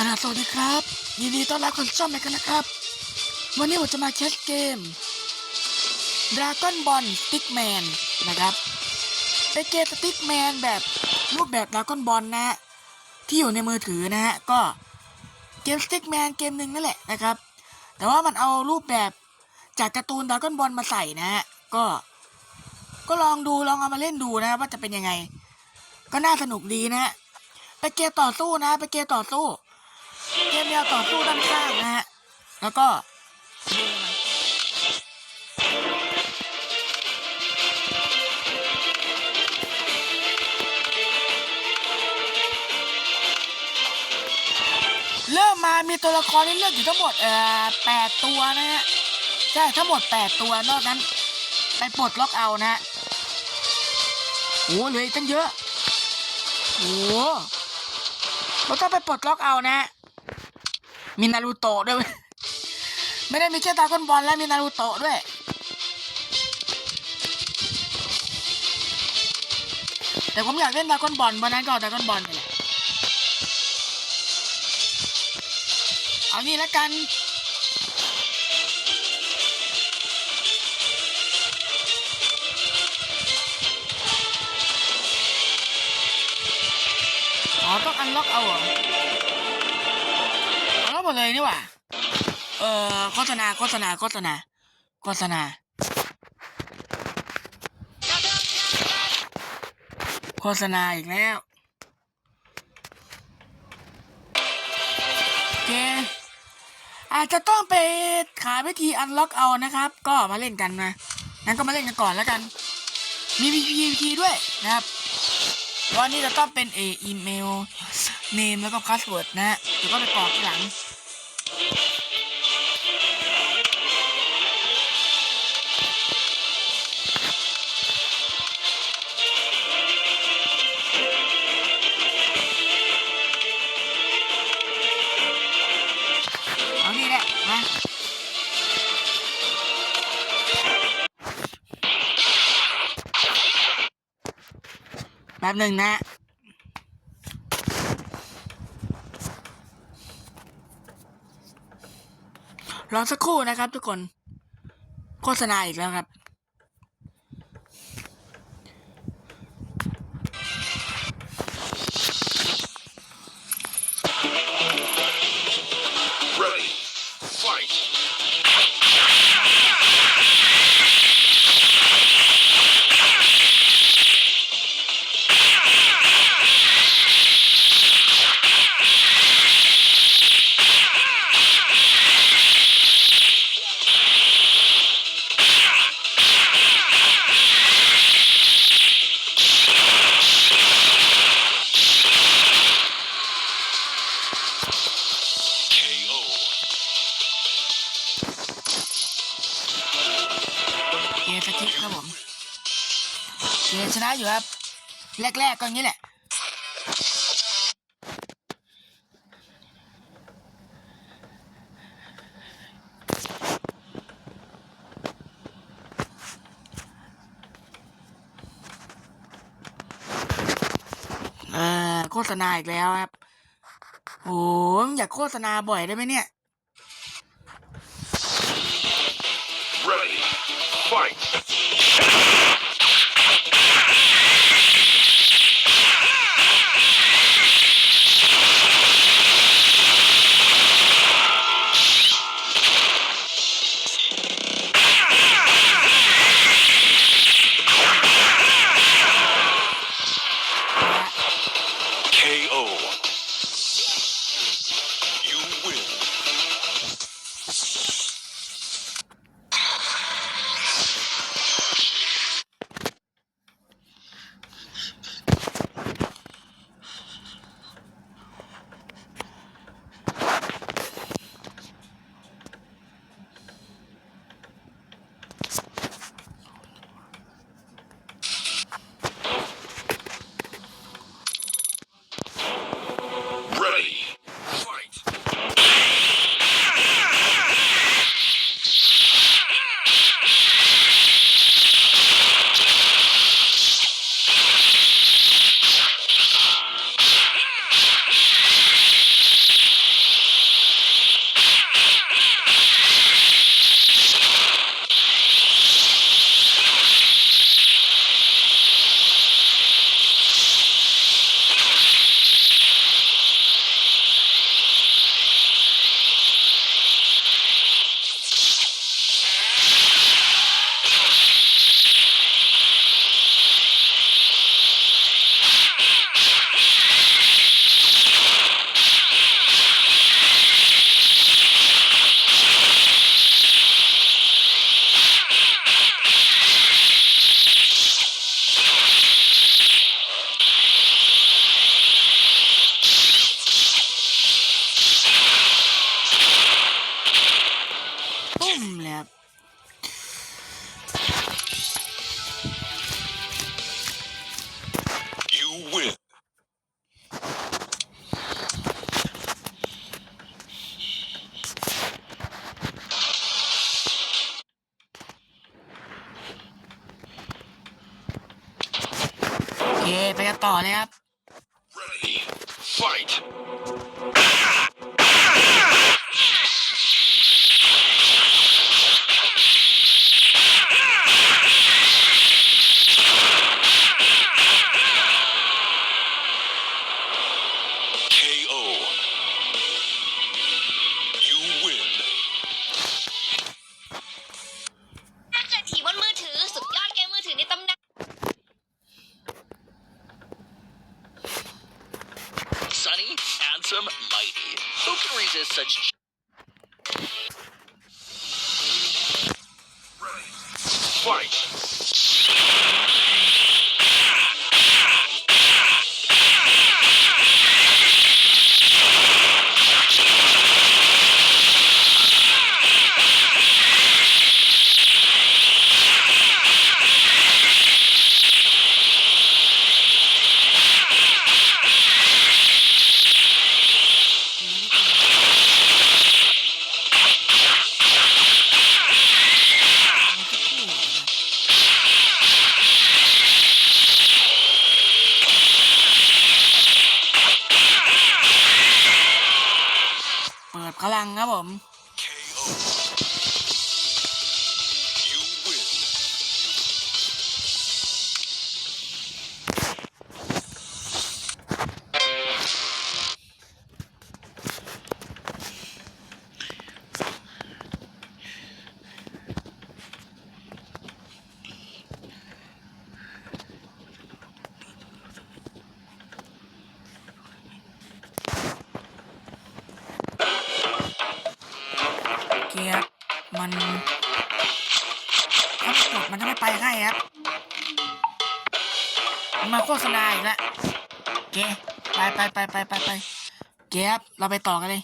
อานาสวัสดีครับยินดีต้อนรับคนชอบในกันนะครับ วันนี้ผมจะมาแคสเกม Dragon Ball Stickman นะครับเป็นเกมสติ๊กแมนแบบรูปแบบ Dragon Ball นะฮะที่อยู่ในมือถือนะฮะ ก็เกมสติ๊กแมนเกมหนึ่งนั่นแหละนะครับ แต่ว่ามันเอารูปแบบจากการ์ตูน Dragon Ball มาใส่นะฮะ ก็ ก็ลองดูลองเอามาเล่นดูนะว่าจะเป็นยังไง ก็น่าสนุกดีนะฮะไปเกมต่อสู้นะไปเกมต่อสู้ เกมแนวต่อสู้ด้านข้างนะฮะ แล้วก็เริ่มมามีตัวละครให้เลือกอยู่ทั้งหมดเอ่อแปดตัวนะฮะ ใช่ทั้งหมดแปดตัวนอกนั้น ไปปลดล็อกเอานะฮะโอ้เหลืออีกตั้งเยอะโอ้เราต้องไปปลดล็อกเอานะ มีนารูโตะด้วย ไม่ได้มีแค่ดรากอนบอลแล้วมีนารูโตะด้วย แต่ผมอยากเล่นดรากอนบอลวันนั้นก็เอาดรากอนบอลไปแหละเอานี่แล้วกันอ๋อต้องอันล็อกเอาเหรอ มดเลยนี่หว่า เอ่อโฆษณาโฆษณาโฆษณาโฆษณาโฆษณาอีกแล้วโอเคอาจจะต้องไปหาวิธีอันล็อกเอานะครับ ก็มาเล่นกันนะงั้นก็มาเล่นกันก่อนแล้วกัน มี PVP ด้วยนะครับวันนี้จะต้องเป็นเออีเมลเนมแล้วก็พาสเวิร์ดนะฮะเดี๋ยวก็ไปกรอกทีหลัง แป๊บหนึ่งนะรอสักครู่นะครับทุกคน โฆษณาอีกแล้วครับ อยู่ครับ แรกๆก็อย่างนี้แหละเออโฆษณาอีกแล้วครับโหมอยากโฆษณาบ่อยได้ไหมเนี่ย handsome, mighty. Who can resist such Ready. Fight. พลังครับผม มาโฆษณาอีกแล้วเกไปไปไปไปไปไปเกครับเราไปต่อกันเลย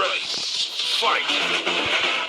Ready. Fight.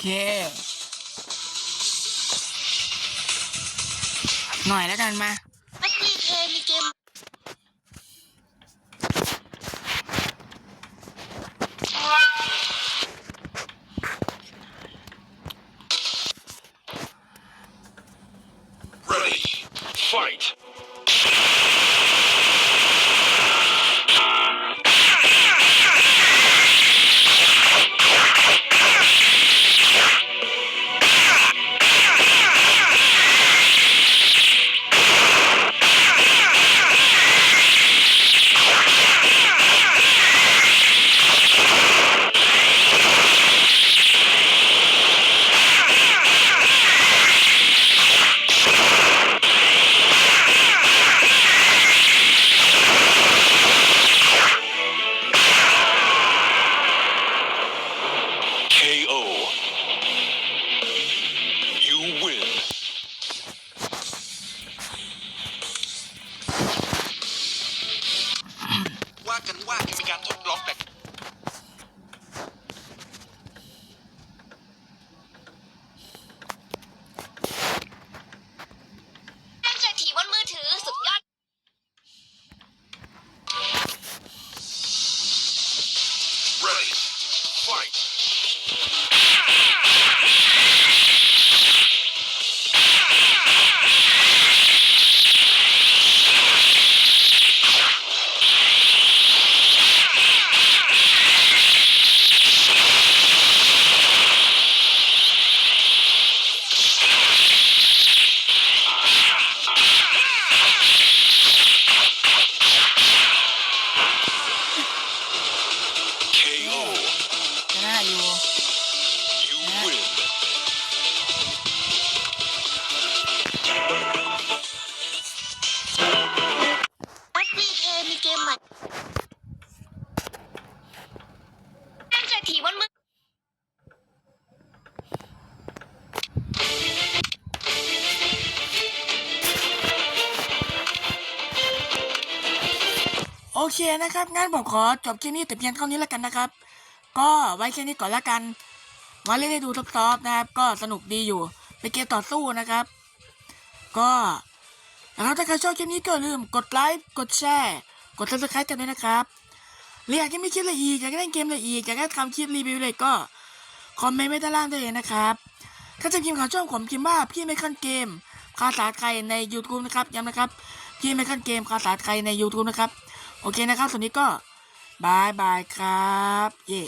เค หน่อยแล้วกันมานักรีเพลย์มีเกม Ready. Fight. โอเคนะครับงั้นผมขอจบคลิปนี้แต่เพียงเท่านี้แล้วกันนะครับ ก็ไว้แค่นี้ก่อนละกันมาเล่นให้ดูซอฟๆนะครับ ก็สนุกดีอยู่เป็นเกมต่อสู้นะครับ ก็แล้วถ้าใครชอบคลิปนี้ก็อย่าลืมกดไลค์กดแชร์ กด subscribe กันด้วยนะครับหรืออยากให้มีคลิปอะไรอีกอยากให้เล่นเกมอะไรอีกอยากให้ทำคลิปรีวิวอะไรก็คอมเมนต์ไว้ด้านล่างได้เลยนะครับถ้าจะพิมพ์ข่าวช่องผมพิมพ์ว่าพี่ไม่ขั้นเกมภาษาไทยใน YouTube นะครับย้ำนะครับพี่ไม่ขั้นเกมภาษาไทยใน YouTube นะครับ โอเคนะครับส่วนนี้ก็บายบายครับ เย่